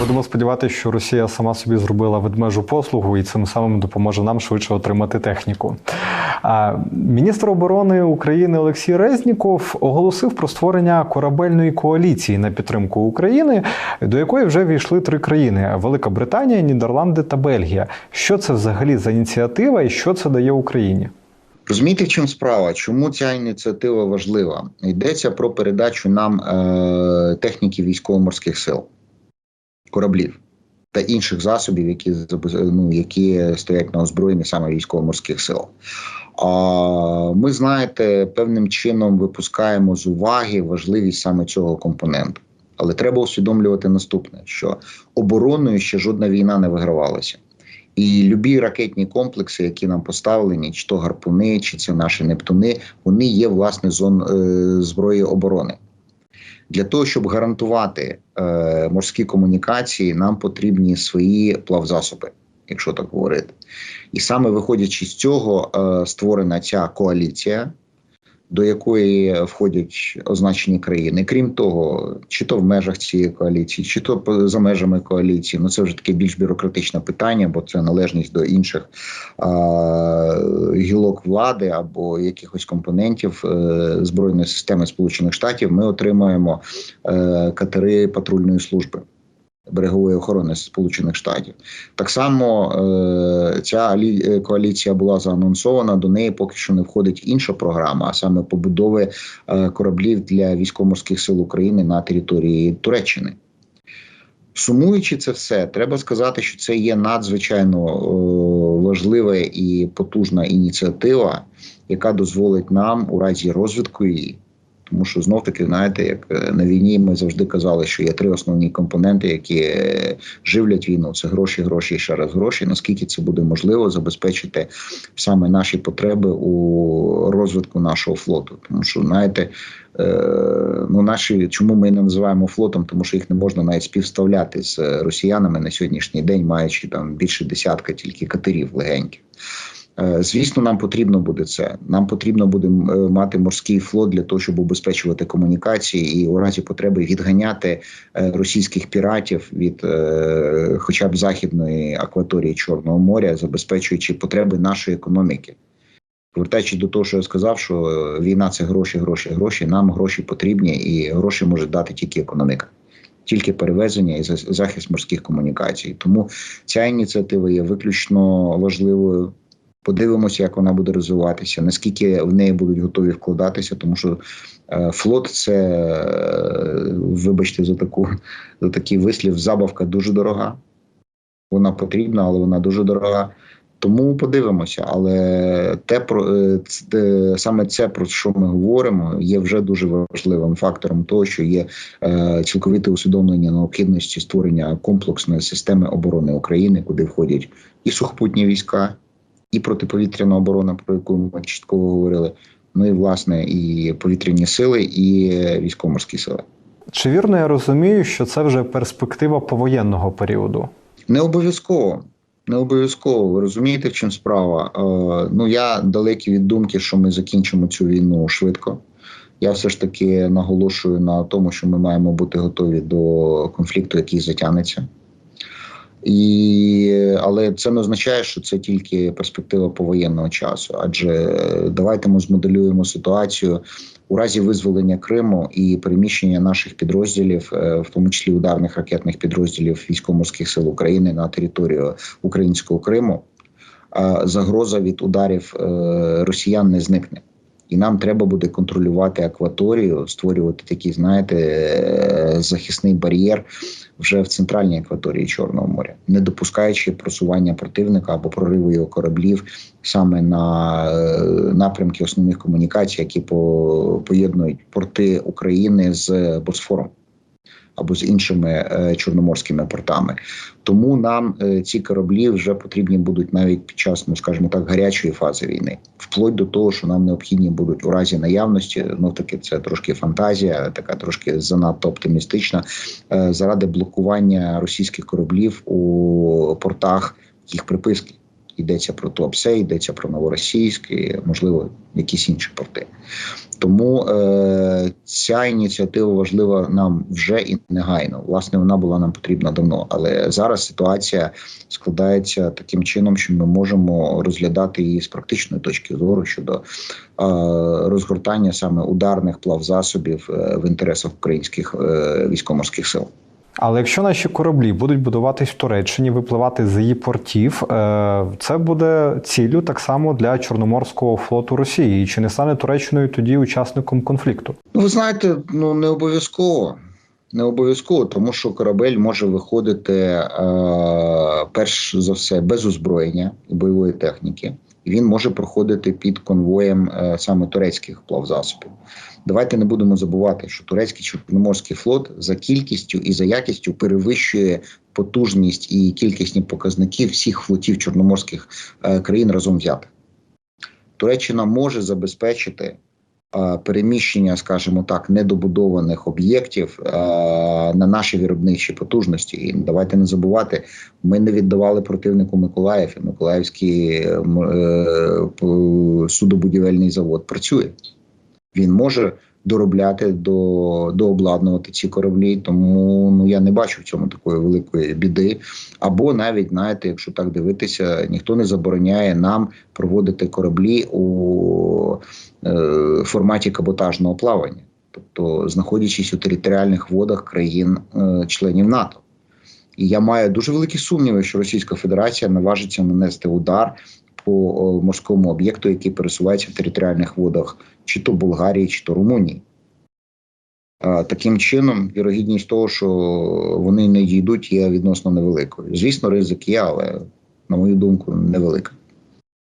Будемо сподіватися, що Росія сама собі зробила ведмежу послугу і цим самим допоможе нам швидше отримати техніку. Міністр оборони України Олексій Резніков оголосив про створення корабельної коаліції на підтримку України, до якої вже війшли три країни: Велика Британія, Нідерланди та Бельгія. Що це взагалі за ініціатива і що це дає Україні? Розумієте, в чому справа? Чому ця ініціатива важлива? Йдеться про передачу нам е, техніки військово-морських сил, кораблів та інших засобів, які ну, які стоять на озброєнні саме військово-морських сил. А ми знаєте, певним чином випускаємо з уваги важливість саме цього компоненту. Але треба усвідомлювати наступне: що обороною ще жодна війна не вигравалася. І любі ракетні комплекси, які нам поставлені, чи то гарпуни, чи це наші нептуни, вони є власне зон е, зброї оборони. Для того щоб гарантувати е, морські комунікації, нам потрібні свої плавзасоби, якщо так говорити. І саме виходячи з цього, е, створена ця коаліція, до якої входять означені країни. Крім того, чи то в межах цієї коаліції, чи то за межами коаліції, ну це вже таке більш бюрократичне питання, бо це належність до інших а, гілок влади або якихось компонентів е, збройної системи Сполучених Штатів. Ми отримаємо е, катери патрульної служби берегової охорони Сполучених Штатів. Так само е, ця коаліція була заанонсована. До неї поки що не входить інша програма, а саме побудови е, кораблів для військово-морських сил України на території Туреччини. Сумуючи це все, треба сказати, що це є надзвичайно е, важлива і потужна ініціатива, яка дозволить нам у разі розвитку її тому що знов таки, знаєте, як е, на війні ми завжди казали, що є три основні компоненти, які е, живлять війну: це гроші, гроші ще раз гроші. Наскільки це буде можливо забезпечити саме наші потреби у розвитку нашого флоту? Тому що знаєте, е, ну наші чому ми не називаємо флотом, тому що їх не можна навіть співставляти з росіянами на сьогоднішній день, маючи там більше десятка тільки катерів легеньких. Е, звісно, нам потрібно буде це. Нам потрібно буде е, мати морський флот для того, щоб убезпечувати комунікації і у разі потреби відганяти е, російських піратів від, хоча б західної акваторії Чорного моря, забезпечуючи потреби нашої економіки. Повертаючись до того, що я сказав, що війна це гроші, гроші, гроші. Нам гроші потрібні, і гроші може дати тільки економіка. Тільки перевезення і захист морських комунікацій, тому ця ініціатива є виключно важливою. Подивимося, як вона буде розвиватися, наскільки в неї будуть готові вкладатися, тому що е, флот це, е, вибачте, за таку за такий вислів, забавка дуже дорога. Вона потрібна, але вона дуже дорога. Тому подивимося. Але те про е, саме це про що ми говоримо, є вже дуже важливим фактором того, що є е, цілковите усвідомлення необхідності створення комплексної системи оборони України, куди входять і сухопутні війська і протиповітряна оборона, про яку ми частково говорили. Ну і власне і повітряні сили, і військово-морські сили. Чи вірно я розумію, що це вже перспектива повоєнного періоду? Не обов'язково. Не обов'язково. Ви розумієте, в чим справа? Е, ну я далекий від думки, що ми закінчимо цю війну швидко. Я все ж таки наголошую на тому, що ми маємо бути готові до конфлікту, який затягнеться. І, Але це не означає, що це тільки перспектива повоєнного часу. Адже давайте ми змоделюємо ситуацію у разі визволення Криму і переміщення наших підрозділів, е, в тому числі ударних ракетних підрозділів військово-морських сил України на територію українського Криму. Загроза від ударів е, росіян не зникне. І нам треба буде контролювати акваторію, створювати такий, знаєте, е, захисний бар'єр вже в центральній акваторії Чорного моря, не допускаючи просування противника або прориву його кораблів саме на е, напрямки основних комунікацій, які поєднують порти України з Босфором або з іншими е, чорноморськими портами. Тому нам е, ці кораблі вже потрібні будуть навіть під час, ну скажімо так, гарячої фази війни, вплоть до того, що нам необхідні будуть у разі наявності. Ну таки це трошки фантазія, така трошки занадто оптимістична, е, заради блокування російських кораблів у портах їх приписки Йдеться про Туапсе, йдеться про Новоросійськ, і, можливо, якісь інші порти. Тому е, ця ініціатива важлива нам вже і негайно. Власне, вона була нам потрібна давно. Але зараз ситуація складається таким чином, що ми можемо розглядати її з практичної точки зору щодо е, розгортання саме ударних плавзасобів е, в інтересах українських е, військово-морських сил. Але якщо наші кораблі будуть будуватись в Туреччині, випливати з її портів, е, це буде ціллю так само для Чорноморського флоту Росії. І чи не стане Туреччиною тоді учасником конфлікту? Ну, ви знаєте, ну не обов'язково. Не обов'язково, тому що корабель може виходити е, перш за все без озброєння і бойової техніки, і він може проходити під конвоєм е, саме турецьких плавзасобів. Давайте не будемо забувати, що турецький чорноморський флот за кількістю і за якістю перевищує потужність і кількісні показники всіх флотів чорноморських е, країн разом взятих. Туреччина може забезпечити переміщення, скажімо так, недобудованих об'єктів е, на наші виробничі потужності. І давайте не забувати, ми не віддавали противнику Миколаїв. і Миколаївський е, е, судобудівельний завод працює. Він може доробляти до дообладнувати ці кораблі, тому ну я не бачу в цьому такої великої біди. Або навіть знаєте, якщо так дивитися, ніхто не забороняє нам проводити кораблі у е, форматі каботажного плавання, тобто знаходячись у територіальних водах країн-членів НАТО. І я маю дуже великі сумніви, що Російська Федерація наважиться нанести удар по морському об'єкту, який пересувається в територіальних водах, чи то Болгарії, чи то Румунії. Таким чином, вірогідність того, що вони не дійдуть, є відносно невеликою. Звісно, ризик є, але, на мою думку, невелика.